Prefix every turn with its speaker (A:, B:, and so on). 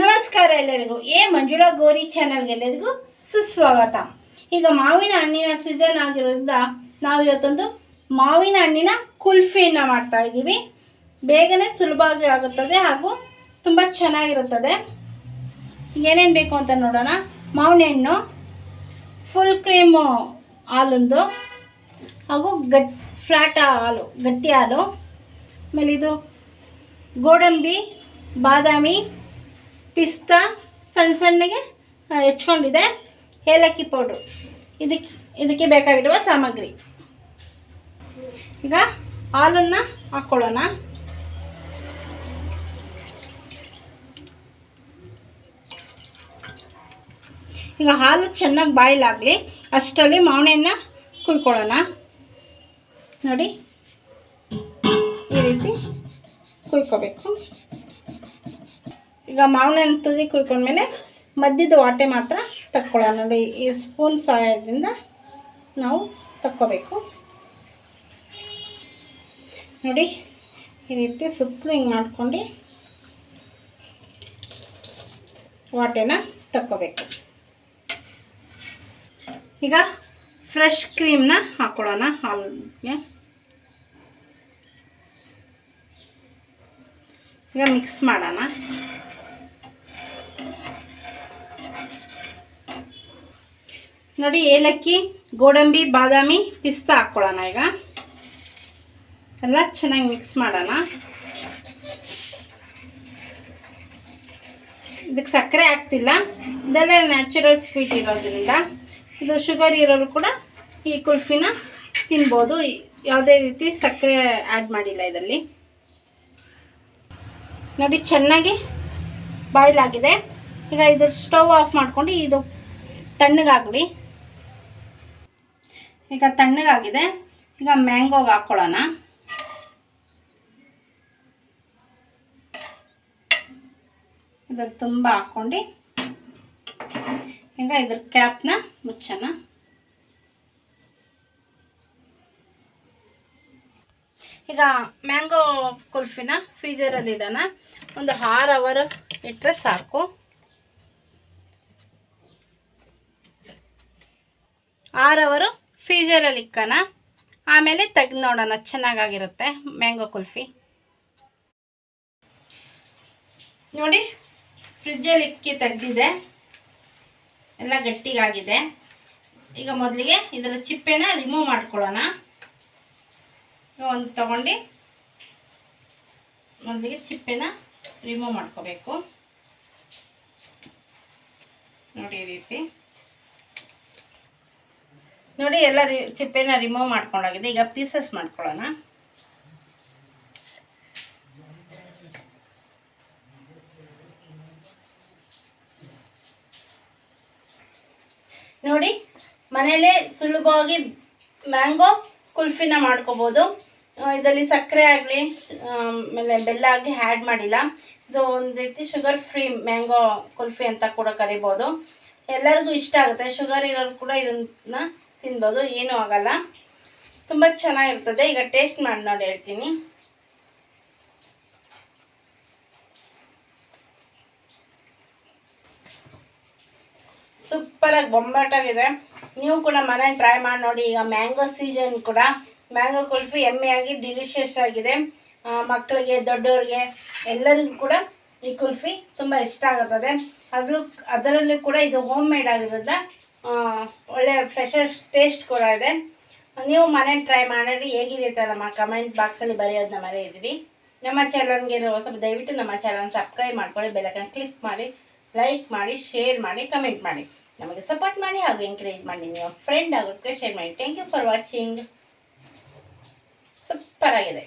A: ನಮಸ್ಕಾರ ಎಲ್ಲರಿಗೂ. ಎ ಮಂಜುಳಾ ಗೋರಿ ಚಾನಲ್ಗೆ ಎಲ್ಲರಿಗೂ ಸುಸ್ವಾಗತ. ಈಗ ಮಾವಿನ ಹಣ್ಣಿನ ಸೀಸನ್ ಆಗಿರೋದ್ರಿಂದ ನಾವು ಇವತ್ತೊಂದು ಮಾವಿನ ಹಣ್ಣಿನ ಕುಲ್ಫಿಯನ್ನು ಮಾಡ್ತಾ ಇದ್ದೀವಿ. ಬೇಗನೆ ಸುಲಭವಾಗಿ ಆಗುತ್ತದೆ ಹಾಗೂ ತುಂಬ ಚೆನ್ನಾಗಿರುತ್ತದೆ. ಏನೇನು ಬೇಕು ಅಂತ ನೋಡೋಣ. ಮಾವಿನ ಹಣ್ಣು ಫುಲ್ ಕ್ರೀಮು ಹಾಲೊಂದು, ಹಾಗೂ ಗಟ್ ಫ್ಲಾಟ್ ಹಾಲು, ಗಟ್ಟಿ ಹಾಲು. ಆಮೇಲೆ ಇದು ಗೋಡಂಬಿ, ಬಾದಾಮಿ ಪಿಸ್ತಾ ಸಣ್ಣ ಸಣ್ಣಗೆ ಹೆಚ್ಕೊಂಡಿದೆ. ಏಲಕ್ಕಿ ಪೌಡ್ರು. ಇದಕ್ಕೆ ಇದಕ್ಕೆ ಬೇಕಾಗಿರುವ ಸಾಮಗ್ರಿ. ಈಗ ಹಾಲನ್ನು ಹಾಕ್ಕೊಳ್ಳೋಣ ಈಗ ಹಾಲು ಚೆನ್ನಾಗಿ ಬಾಯ್ಲಾಗಲಿ, ಅಷ್ಟರಲ್ಲಿ ಮಾವಿನ ಕುಯ್ಕೊಳ್ಳೋಣ. ನೋಡಿ, ಈ ರೀತಿ ಕುಯ್ಕೋಬೇಕು. ಈಗ ಮಾವಿನ ಹಣ್ಣು ತುದಿ ಕುಯ್ಕೊಂಡ್ಮೇಲೆ ಮಧ್ಯದ ವಾಟೆ ಮಾತ್ರ ತಕ್ಕೊಳ್ಳೋಣ. ನೋಡಿ, ಈ ಸ್ಪೂನ್ ಸಹಾಯದಿಂದ ನಾವು ತಕ್ಕೋಬೇಕು. ನೋಡಿ, ಈ ರೀತಿ ಸುತ್ತಲೂ ಹಿಂಗೆ ಮಾಡ್ಕೊಂಡು ವಾಟೆನ ತಕ್ಕೋಬೇಕು. ಈಗ ಫ್ರೆಶ್ ಕ್ರೀಮ್ನ ಹಾಕ್ಕೊಳ್ಳೋಣ ಹಾಲಿಗೆ. ಈಗ ಮಿಕ್ಸ್ ಮಾಡೋಣ. ನೋಡಿ, ಏಲಕ್ಕಿ, ಗೋಡಂಬಿ, ಬಾದಾಮಿ, ಪಿಸ್ತಾ ಹಾಕ್ಕೊಳ್ಳೋಣ ಈಗ. ಎಲ್ಲ ಚೆನ್ನಾಗಿ ಮಿಕ್ಸ್ ಮಾಡೋಣ. ಇದಕ್ಕೆ ಸಕ್ಕರೆ ಹಾಕ್ತಿಲ್ಲ. ಇದೆಲ್ಲ ನ್ಯಾಚುರಲ್ ಸ್ವೀಟ್ ಇರೋದ್ರಿಂದ. ಇದು ಶುಗರ್ ಇರೋರು ಕೂಡ ಈ ಕುಲ್ಫಿನ ತಿನ್ಬೋದು. ಯಾವುದೇ ರೀತಿ ಸಕ್ಕರೆ ಆ್ಯಡ್ ಮಾಡಿಲ್ಲ ಇದರಲ್ಲಿ. ನೋಡಿ, ಚೆನ್ನಾಗಿ ಬಾಯ್ಲ್ ಆಗಿದೆ. ಈಗ ಇದು ಸ್ಟವ್ ಆಫ್ ಮಾಡ್ಕೊಂಡು ಇದು ತಣ್ಣಗಾಗಲಿ. ಈಗ ತಣ್ಣಗಾಗಿದೆ. ಈಗ ಮ್ಯಾಂಗೋಗೆ ಹಾಕ್ಕೊಳ್ಳೋಣ ಇದ್ರ ತುಂಬ ಹಾಕ್ಕೊಂಡು ಈಗ ಇದ್ರ ಕ್ಯಾಪ್ನ ಮುಚ್ಚೋಣ. ಈಗ ಮ್ಯಾಂಗೋ ಕುಲ್ಫಿನ ಫ್ರೀಜರಲ್ಲಿ ಇಡೋಣ. ಒಂದು ಆರು ಅವರ್ ಇಟ್ಟರೆ ಸಾಕು. ಆರು ಅವರು ಫ್ರೀಜರಲ್ಲಿ ಇಕ್ಕೋಣ ಆಮೇಲೆ ತೆಗ್ದು ನೋಡೋಣ, ಚೆನ್ನಾಗಾಗಿರುತ್ತೆ ಮ್ಯಾಂಗೋ ಕುಲ್ಫಿ. ನೋಡಿ ಫ್ರಿಜ್ಜಲ್ಲಿ ಇಕ್ಕಿ ತೆಗ್ದಿದೆ. ಎಲ್ಲ ಗಟ್ಟಿಗಾಗಿದೆ. ಈಗ ಮೊದಲಿಗೆ ಇದರ ಚಿಪ್ಪೆನ ರಿಮೂವ್ ಮಾಡ್ಕೊಳ್ಳೋಣ. ಒಂದು ತಗೊಂಡು ಮೊದಲಿಗೆ ಚಿಪ್ಪೆನ ರಿಮೂವ್ ಮಾಡ್ಕೋಬೇಕು. ನೋಡಿ ಈ ರೀತಿ. ನೋಡಿ, ಎಲ್ಲ ರಿ ಚಿಪ್ಪೆನ ರಿಮೂವ್ ಮಾಡ್ಕೊಂಡಾಗಿದೆ. ಈಗ ಪೀಸಸ್ ಮಾಡ್ಕೊಳ್ಳೋಣ. ನೋಡಿ, ಮನೆಯಲ್ಲೇ ಸುಲಭವಾಗಿ ಮ್ಯಾಂಗೋ ಕುಲ್ಫಿನ ಮಾಡ್ಕೋಬೋದು. ಇದರಲ್ಲಿ ಸಕ್ಕರೆ ಆಗಲಿ ಆಮೇಲೆ ಬೆಲ್ಲ ಆಗಲಿ ಆ್ಯಡ್ ಮಾಡಿಲ್ಲ. ಇದು ಒಂದು ರೀತಿ ಶುಗರ್ ಫ್ರೀ ಮ್ಯಾಂಗೋ ಕುಲ್ಫಿ ಅಂತ ಕೂಡ ಕರಿಬೋದು. ಎಲ್ಲರಿಗೂ ಇಷ್ಟ ಆಗುತ್ತೆ. ಶುಗರ್ ಇರೋರು ಕೂಡ ಇದನ್ನ ತಿನ್ಬೋದು ಏನೂ ಆಗಲ್ಲ. ತುಂಬ ಚೆನ್ನಾಗಿರ್ತದೆ. ಈಗ ಟೇಸ್ಟ್ ಮಾಡಿ ನೋಡಿ ಹೇಳ್ತೀನಿ. ಸೂಪರಾಗಿ ಬೊಂಬಾಟಾಗಿದೆ. ನೀವು ಕೂಡ ಮನೇಲಿ ಟ್ರೈ ಮಾಡಿ ನೋಡಿ. ಈಗ ಮ್ಯಾಂಗೋ ಸೀಸನ್ ಕೂಡ. ಮ್ಯಾಂಗೋ ಕುಲ್ಫಿ ಎಮ್ಮೆಯಾಗಿ ಡಿಲಿಷಿಯಸ್ ಆಗಿದೆ. ಮಕ್ಕಳಿಗೆ ದೊಡ್ಡವ್ರಿಗೆ ಎಲ್ಲರಿಗೂ ಕೂಡ ಈ ಕುಲ್ಫಿ ತುಂಬ ಇಷ್ಟ ಆಗುತ್ತದೆ. ಅದರಲ್ಲೂ ಅದರಲ್ಲೂ ಕೂಡ ಇದು ಹೋಮ್ ಮೇಡ್ ಆಗಿರೋದ್ರಿಂದ ಒಳ್ಳೆ ಫ್ರೆಶಸ್ ಟೇಸ್ಟ್ ಕೂಡ ಇದೆ. ನೀವು ಮನೆ ಟ್ರೈ ಮಾಡಿ ಹೇಗಿದೆ ಅಂತ ನಮ್ಮ ಕಮೆಂಟ್ ಬಾಕ್ಸಲ್ಲಿ ಬರೆಯೋದನ್ನ ಮರೆಯಿದ್ವಿ ನಮ್ಮ ಚಾನಲ್ಗೆ ಸ್ವಲ್ಪ ದಯವಿಟ್ಟು ನಮ್ಮ ಚಾನಲ್ ಸಬ್ಸ್ಕ್ರೈಬ್ ಮಾಡ್ಕೊಳ್ಳಿ ಬೆಲ್ಲಕನ್ನು ಕ್ಲಿಕ್ ಮಾಡಿ ಲೈಕ್ ಮಾಡಿ ಶೇರ್ ಮಾಡಿ ಕಮೆಂಟ್ ಮಾಡಿ. ನಮಗೆ ಸಪೋರ್ಟ್ ಮಾಡಿ ಹಾಗೂ ಎಂಕರೇಜ್ ಮಾಡಿ. ನೀವು ಫ್ರೆಂಡ್ ಆಗೋದಕ್ಕೆ ಶೇರ್ ಮಾಡಿ. Thank you for watching super ಆಗಿದೆ.